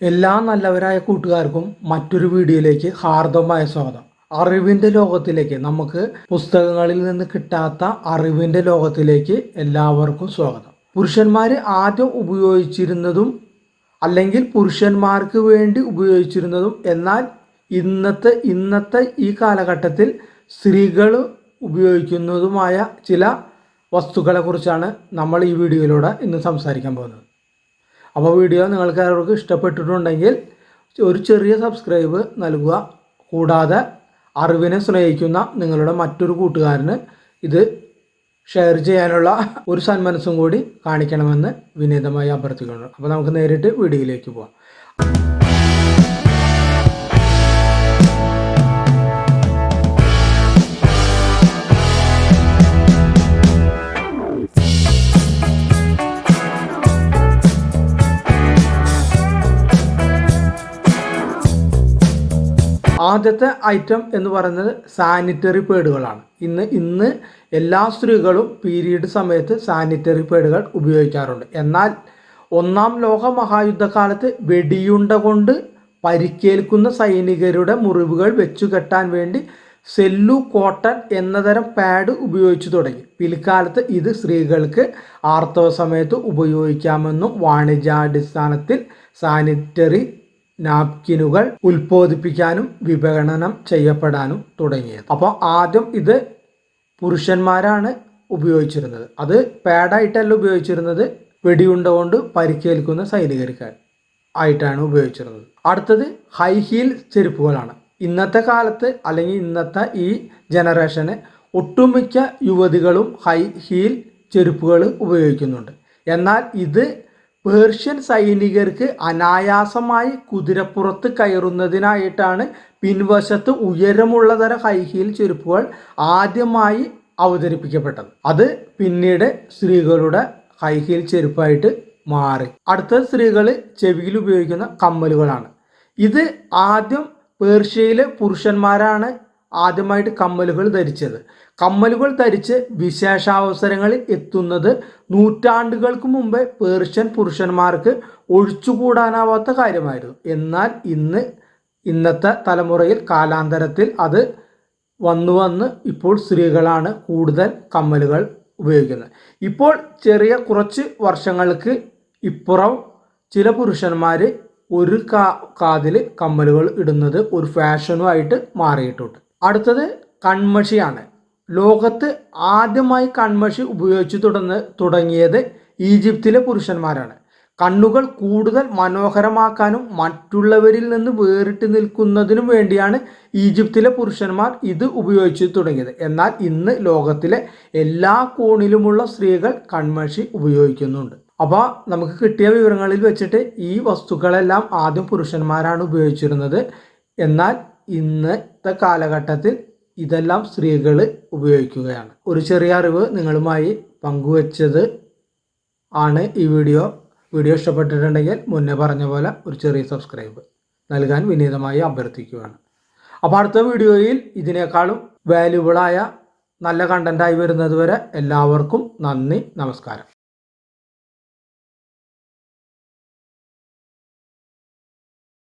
എല്ലാ നല്ലവരായ കൂട്ടുകാർക്കും മറ്റൊരു വീഡിയോയിലേക്ക് ഹാർദവമായ സ്വാഗതം. അറിവിന്റെ ലോകത്തിലേക്ക് നമുക്ക് പുസ്തകങ്ങളിൽ നിന്ന് കിട്ടാത്ത അറിവിന്റെ ലോകത്തിലേക്ക് എല്ലാവർക്കും സ്വാഗതം. പുരുഷന്മാർ ആദ്യം ഉപയോഗിച്ചിരുന്നതും അല്ലെങ്കിൽ പുരുഷന്മാർക്ക് വേണ്ടി ഉപയോഗിച്ചിരുന്നതും എന്നാൽ ഇന്നത്തെ ഇന്നത്തെ ഈ കാലഘട്ടത്തിൽ സ്ത്രീകൾ ഉപയോഗിക്കുന്നതുമായ ചില വസ്തുക്കളെക്കുറിച്ചാണ് നമ്മൾ ഈ വീഡിയോയിലൂടെ ഇന്ന് സംസാരിക്കാൻ പോകുന്നത്. അപ്പോൾ വീഡിയോ നിങ്ങൾക്ക് ആരോർക്ക് ഇഷ്ടപ്പെട്ടിട്ടുണ്ടെങ്കിൽ ഒരു ചെറിയ സബ്സ്ക്രൈബ് നൽകുക. കൂടാതെ അറിവിനെ സ്നേഹിക്കുന്ന നിങ്ങളുടെ മറ്റൊരു കൂട്ടുകാരന് ഇത് ഷെയർ ചെയ്യാനുള്ള ഒരു സന്മനസ്സും കൂടി കാണിക്കണമെന്ന് വിനീതമായി അഭ്യർത്ഥിക്കുന്നു. അപ്പോൾ നമുക്ക് നേരിട്ട് വീഡിയോയിലേക്ക് പോവാം. ആദ്യത്തെ ഐറ്റം എന്ന് പറയുന്നത് സാനിറ്ററി പേഡുകളാണ് ഇന്ന് ഇന്ന് എല്ലാ സ്ത്രീകളും പീരീഡ് സമയത്ത് സാനിറ്ററി പേഡുകൾ ഉപയോഗിക്കാറുണ്ട്. എന്നാൽ ഒന്നാം ലോക മഹായുദ്ധകാലത്ത് വെടിയുണ്ട കൊണ്ട് പരിക്കേൽക്കുന്ന സൈനികരുടെ മുറിവുകൾ വെച്ചു കെട്ടാൻ വേണ്ടി സെല്ലു കോട്ടൺ എന്നതരം പാഡ് ഉപയോഗിച്ചു തുടങ്ങി. പിൽക്കാലത്ത് ഇത് സ്ത്രീകൾക്ക് ആർത്തവ സമയത്ത് ഉപയോഗിക്കാമെന്നും വാണിജ്യാടിസ്ഥാനത്തിൽ സാനിറ്ററി നാപ്കിനുകൾ ഉൽപ്പോദിപ്പിക്കാനും വിപണനം ചെയ്യപ്പെടാനും തുടങ്ങിയത്. അപ്പോൾ ആദ്യം ഇത് പുരുഷന്മാരാണ് ഉപയോഗിച്ചിരുന്നത്. അത് പാഡായിട്ടല്ല ഉപയോഗിച്ചിരുന്നത്. വെടിയുണ്ട കൊണ്ട് പരിക്കേൽക്കുന്ന സൈനികർക്ക് ആയിട്ടാണ് ഉപയോഗിച്ചിരുന്നത്. അടുത്തത് ഹൈ ഹീൽ ചെരുപ്പുകളാണ്. ഇന്നത്തെ കാലത്ത് അല്ലെങ്കിൽ ഇന്നത്തെ ഈ ജനറേഷന് ഒട്ടുമിക്ക യുവതികളും ഹൈ ഹീൽ ചെരുപ്പുകൾ ഉപയോഗിക്കുന്നുണ്ട്. എന്നാൽ ഇത് പേർഷ്യൻ സൈനികർക്ക് അനായാസമായി കുതിരപ്പുറത്ത് കയറുന്നതിനായിട്ടാണ് പിൻവശത്ത് ഉയരമുള്ള തര ഹൈഹീൽ ചെരുപ്പുകൾ ആദ്യമായി അവതരിപ്പിക്കപ്പെട്ടത്. അത് പിന്നീട് സ്ത്രീകളുടെ ഹൈഹീൽ ചെരുപ്പായിട്ട് മാറി. അടുത്ത സ്ത്രീകൾ ചെവിയിൽ ഉപയോഗിക്കുന്ന കമ്മലുകളാണ്. ഇത് ആദ്യം പേർഷ്യയിലെ പുരുഷന്മാരാണ് ആദ്യമായിട്ട് കമ്മലുകൾ ധരിച്ചത്. കമ്മലുകൾ ധരിച്ച് വിശേഷാവസരങ്ങളിൽ എത്തുന്നത് നൂറ്റാണ്ടുകൾക്ക് മുമ്പേ പേർഷ്യൻ പുരുഷന്മാർക്ക് ഒഴിച്ചുകൂടാനാവാത്ത കാര്യമായിരുന്നു. എന്നാൽ ഇന്ന് ഇന്നത്തെ തലമുറയിൽ കാലാന്തരത്തിൽ അത് വന്നു വന്ന് ഇപ്പോൾ സ്ത്രീകളാണ് കൂടുതൽ കമ്മലുകൾ ഉപയോഗിക്കുന്നത്. ഇപ്പോൾ ചെറിയ കുറച്ച് വർഷങ്ങൾക്ക് ഇപ്പുറം ചില പുരുഷന്മാർ ഒരു കാ കാതിൽ കമ്മലുകൾ ഇടുന്നത് ഒരു ഫാഷനുമായിട്ട് മാറിയിട്ടുണ്ട്. അടുത്തത് കൺമഷിയാണ്. ലോകത്ത് ആദ്യമായി കൺമഷി ഉപയോഗിച്ചു തുടർന്ന് തുടങ്ങിയത് ഈജിപ്തിലെ പുരുഷന്മാരാണ്. കണ്ണുകൾ കൂടുതൽ മനോഹരമാക്കാനും മറ്റുള്ളവരിൽ നിന്ന് വേറിട്ട് നിൽക്കുന്നതിനും വേണ്ടിയാണ് ഈജിപ്തിലെ പുരുഷന്മാർ ഇത് ഉപയോഗിച്ചു തുടങ്ങിയത്. എന്നാൽ ഇന്ന് ലോകത്തിലെ എല്ലാ കോണിലുമുള്ള സ്ത്രീകൾ കൺമഷി ഉപയോഗിക്കുന്നുണ്ട്. അപ്പോൾ നമുക്ക് കിട്ടിയ വിവരങ്ങളിൽ വെച്ചിട്ട് ഈ വസ്തുക്കളെല്ലാം ആദ്യം പുരുഷന്മാരാണ് ഉപയോഗിച്ചിരുന്നത്. എന്നാൽ ഇന്നത്തെ കാലഘട്ടത്തിൽ ഇതെല്ലാം സ്ത്രീകൾ ഉപയോഗിക്കുകയാണ്. ഒരു ചെറിയ അറിവ് നിങ്ങളുമായി പങ്കുവച്ചത് ആണ് ഈ വീഡിയോ. വീഡിയോ ഇഷ്ടപ്പെട്ടിട്ടുണ്ടെങ്കിൽ മുന്നേ പറഞ്ഞ പോലെ ഒരു ചെറിയ സബ്സ്ക്രൈബ് നൽകാൻ വിനീതമായി അഭ്യർത്ഥിക്കുകയാണ്. അപ്പോൾ അടുത്ത വീഡിയോയിൽ ഇതിനേക്കാളും വാല്യുബിളായ നല്ല കണ്ടന്റായി വരുന്നതുവരെ എല്ലാവർക്കും നന്ദി നമസ്കാരം.